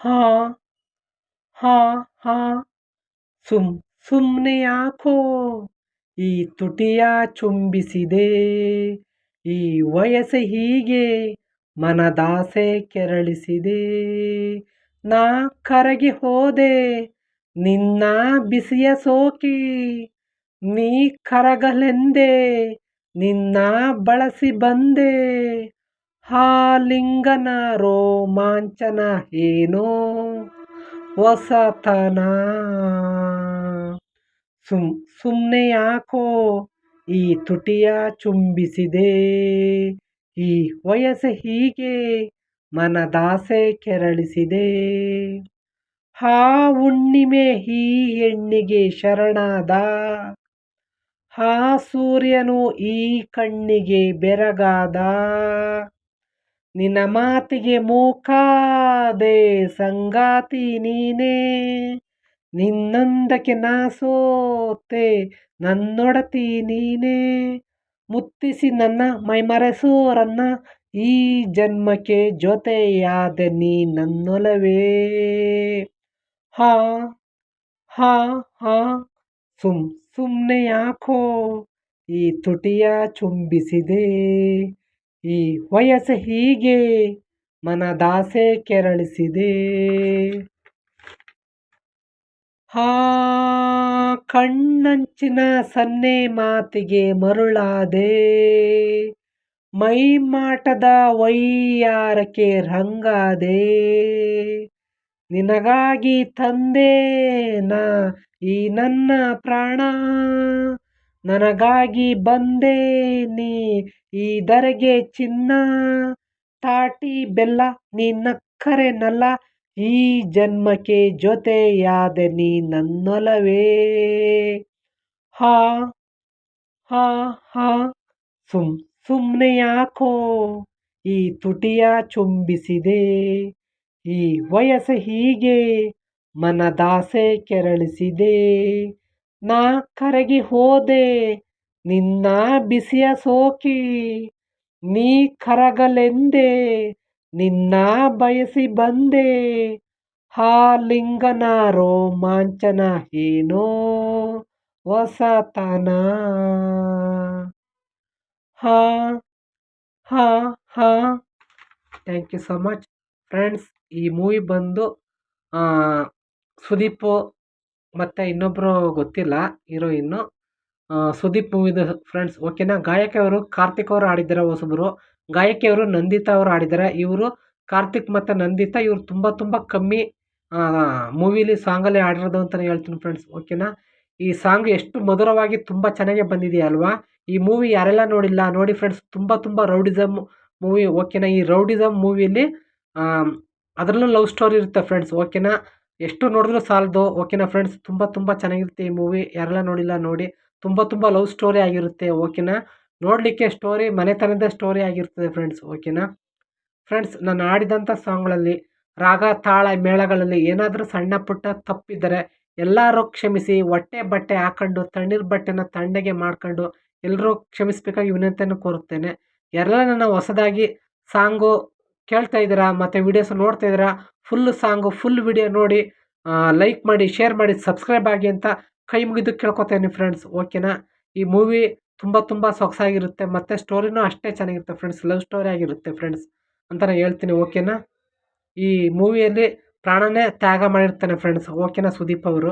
ಹಾ ಹಾ ಹಾ. ಸುಮ್ ಸುಮ್ಮನೆ ಯಾಕೋ? ಈ ತುಟಿಯ ಚುಂಬಿಸಿದೆ. ಈ ವಯಸ್ಸು ಹೀಗೆ ಮನದಾಸೆ ಕೆರಳಿಸಿದೆ. ನಾ ಕರಗಿ ಹೋದೆ, ನಿನ್ನ ಬಿಸಿಯ ಸೋಕಿ. ನೀ ಕರಗಲೆಂದೆ, ನಿನ್ನ ಬಳಸಿ ಬಂದೆ. ಹಾಲಿಂಗನ ರೋಮಾಂಚನ ಏನೋ ಹೊಸತನ ಸುಮ್ ಸುಮ್ಮನೆ ಯಾಕೋ ಈ ತುಟಿಯ ಚುಂಬಿಸಿದೆ? ಈ ವಯಸ್ಸು ಹೀಗೆ ಮನದಾಸೆ ಕೆರಳಿಸಿದೆ. ಹಾ, ಹುಣ್ಣಿಮೆ ಈ ಹೆಣ್ಣಿಗೆ ಶರಣಾದ. ಹಾ, ಸೂರ್ಯನು ಈ ಕಣ್ಣಿಗೆ ಬೆರಗಾದ. ನಿನ್ನ ಮಾತಿಗೆ ಮೂಕಾದೆ ಸಂಗಾತಿ ನೀನೇ. ನಿನ್ನೊಂದಕ್ಕೆ ನಾ ಸೋತೆ, ನನ್ನೊಡತಿ ನೀನೇ. ಮುತ್ತಿಸಿ ನನ್ನ ಮೈಮರೆಸೋರನ್ನ ಈ ಜನ್ಮಕ್ಕೆ ಜೊತೆಯಾದ ನೀ ನನ್ನೊಲವೇ. ಹಾ ಹಾ ಹಾ, ಸುಮ್ ಸುಮ್ಮನೆ ಯಾಕೋ ಈ ತುಟಿಯ ಚುಂಬಿಸಿದೆ. ಈ ವಯಸ್ಸು ಹೀಗೆ ಮನದಾಸೆ ಕೆರಳಿಸಿದೆ. ಹಾ ಕಣ್ಣಂಚಿನ ಸನ್ನೆ ಮಾತಿಗೆ ಮರುಳಾದೆ. ಮೈಮಾಟದ ವೈಯಾರಕ್ಕೆ ರಂಗಾದೆ. ನಿನಗಾಗಿ ತಂದೆ ನಾ ಈ ನನ್ನ ಪ್ರಾಣ. ನನಗಾಗಿ ಬಂದೆ ನೀ ಈ ದರೆಗೆ ಚಿನ್ನ, ತಾಟಿ ಬೆಲ್ಲ ನೀ ನಲ್ಲ, ಈ ಜನ್ಮಕ್ಕೆ ಜೊತೆಯಾದ ನೀ ನನ್ನೊಲವೇ. ಹಾ ಹಾ ಹಾ, ಸುಮ್ ಸುಮ್ಮನೆ ಯಾಕೋ ಈ ತುಟಿಯ ಚುಂಬಿಸಿದೆ, ಈ ವಯಸ್ಸು ಹೀಗೆ ಮನದಾಸೆ ಕೆರಳಿಸಿದೆ. ನಾ ಕರಗಿ ಹೋದೆ, ನಿನ್ನ ಬಿಸಿಯ ಸೋಕಿ, ನೀ ಕರಗಲೆಂದೆ, ನಿನ್ನ ಬಯಸಿ ಬಂದೆ ಹಾಲಿಂಗನ ರೋಮಾಂಚನ ಏನೋ ಹೊಸತನ ಹಾ ಹಾ ಹಾ. Thank you so much friends ಈ ಮೂವಿ ಬಂದು ಸುದೀಪು ಮತ್ತು ಇನ್ನೊಬ್ಬರು ಗೊತ್ತಿಲ್ಲ, ಹೀರೋಯಿನ್ನು. ಸುದೀಪ್ ಮೂವಿದು ಫ್ರೆಂಡ್ಸ್ ಓಕೆನಾ ಗಾಯಕಿಯವರು ಕಾರ್ತಿಕ್ ಅವರು ಆಡಿದ್ದಾರೆ ಹೊಸಬರು. ಗಾಯಕಿಯವರು ನಂದಿತಾ ಅವರು ಆಡಿದ್ದಾರೆ ಇವರು ಕಾರ್ತಿಕ್ ಮತ್ತು ನಂದಿತಾ ಇವರು ತುಂಬ ತುಂಬ ಕಮ್ಮಿ ಮೂವಿಲಿ ಸಾಂಗಲ್ಲಿ ಆಡಿರೋದು ಅಂತಲೇ ಹೇಳ್ತೀನಿ ಫ್ರೆಂಡ್ಸ್ ಓಕೆನಾ ಈ ಸಾಂಗ್ ಎಷ್ಟು ಮಧುರವಾಗಿ ತುಂಬ ಚೆನ್ನಾಗೇ ಬಂದಿದೆ ಅಲ್ವಾ? ಈ ಮೂವಿ ಯಾರೆಲ್ಲ ನೋಡಿಲ್ಲ, ನೋಡಿ ಫ್ರೆಂಡ್ಸ್ ತುಂಬ ತುಂಬ ರೌಡಿಸಮ್ ಮೂವಿ ಓಕೆನಾ ಈ ರೌಡಿಸಮ್ ಮೂವಿಯಲ್ಲಿ ಅದರಲ್ಲೂ ಲವ್ ಸ್ಟೋರಿ ಇರುತ್ತೆ ಫ್ರೆಂಡ್ಸ್ ಓಕೆನಾ ಎಷ್ಟು ನೋಡಿದ್ರೂ ಸಾಲದು. ಓಕೆನಾ ಫ್ರೆಂಡ್ಸ್ ತುಂಬ ತುಂಬ ಚೆನ್ನಾಗಿರುತ್ತೆ ಈ ಮೂವಿ ಯಾರೆಲ್ಲ ನೋಡಿಲ್ಲ ನೋಡಿ. ತುಂಬ ತುಂಬ ಲವ್ ಸ್ಟೋರಿ ಆಗಿರುತ್ತೆ ಓಕೆನಾ ನೋಡಲಿಕ್ಕೆ ಸ್ಟೋರಿ ಮನೆತನದ ಸ್ಟೋರಿ ಆಗಿರ್ತದೆ ಫ್ರೆಂಡ್ಸ್ ಓಕೆನಾ ಫ್ರೆಂಡ್ಸ್ ನಾನು ಆಡಿದಂಥ ಸಾಂಗ್ಗಳಲ್ಲಿ ರಾಗ, ತಾಳ, ಮೇಳಗಳಲ್ಲಿ ಏನಾದರೂ ಸಣ್ಣ ಪುಟ್ಟ ತಪ್ಪಿದ್ದರೆ ಎಲ್ಲರೂ ಕ್ಷಮಿಸಿ, ಹೊಟ್ಟೆ ಬಟ್ಟೆ ಹಾಕೊಂಡು, ತಣ್ಣೀರು ಬಟ್ಟೆನ ತಣ್ಣಗೆ ಮಾಡ್ಕೊಂಡು ಎಲ್ಲರೂ ಕ್ಷಮಿಸಬೇಕಾಗಿ ವಿನಂತಿಯನ್ನು ಕೋರುತ್ತೇನೆ. ಎಲ್ಲ ನನ್ನ ಹೊಸದಾಗಿ, ಸಾಂಗು ಕೇಳ್ತಾ ಇದ್ದೀರಾ, ಮತ್ತು ವೀಡಿಯೋಸ್ ನೋಡ್ತಾ ಇದ್ದೀರಾ ಫುಲ್ ಸಾಂಗು ಫುಲ್ ವಿಡಿಯೋ ನೋಡಿ ಲೈಕ್ ಮಾಡಿ ಶೇರ್ ಮಾಡಿ ಸಬ್ಸ್ಕ್ರೈಬ್ ಆಗಿ ಅಂತ ಕೈ ಮುಗಿದು ಕೇಳ್ಕೊತೇನೆ ಫ್ರೆಂಡ್ಸ್ ಓಕೆನಾ ಈ ಮೂವಿ ತುಂಬ ತುಂಬ ಸೊಗಸಾಗಿರುತ್ತೆ ಮತ್ತು ಸ್ಟೋರಿನೂ ಅಷ್ಟೇ ಚೆನ್ನಾಗಿರುತ್ತೆ ಫ್ರೆಂಡ್ಸ್ ಲವ್ ಸ್ಟೋರಿ ಆಗಿರುತ್ತೆ ಫ್ರೆಂಡ್ಸ್ ಅಂತ ನಾನು ಹೇಳ್ತೀನಿ ಓಕೆನಾ ಈ ಮೂವಿಯಲ್ಲಿ ಪ್ರಾಣನೇ ತ್ಯಾಗ ಮಾಡಿರ್ತಾನೆ ಫ್ರೆಂಡ್ಸ್ ಓಕೆನಾ ಸುದೀಪ್ ಅವರು?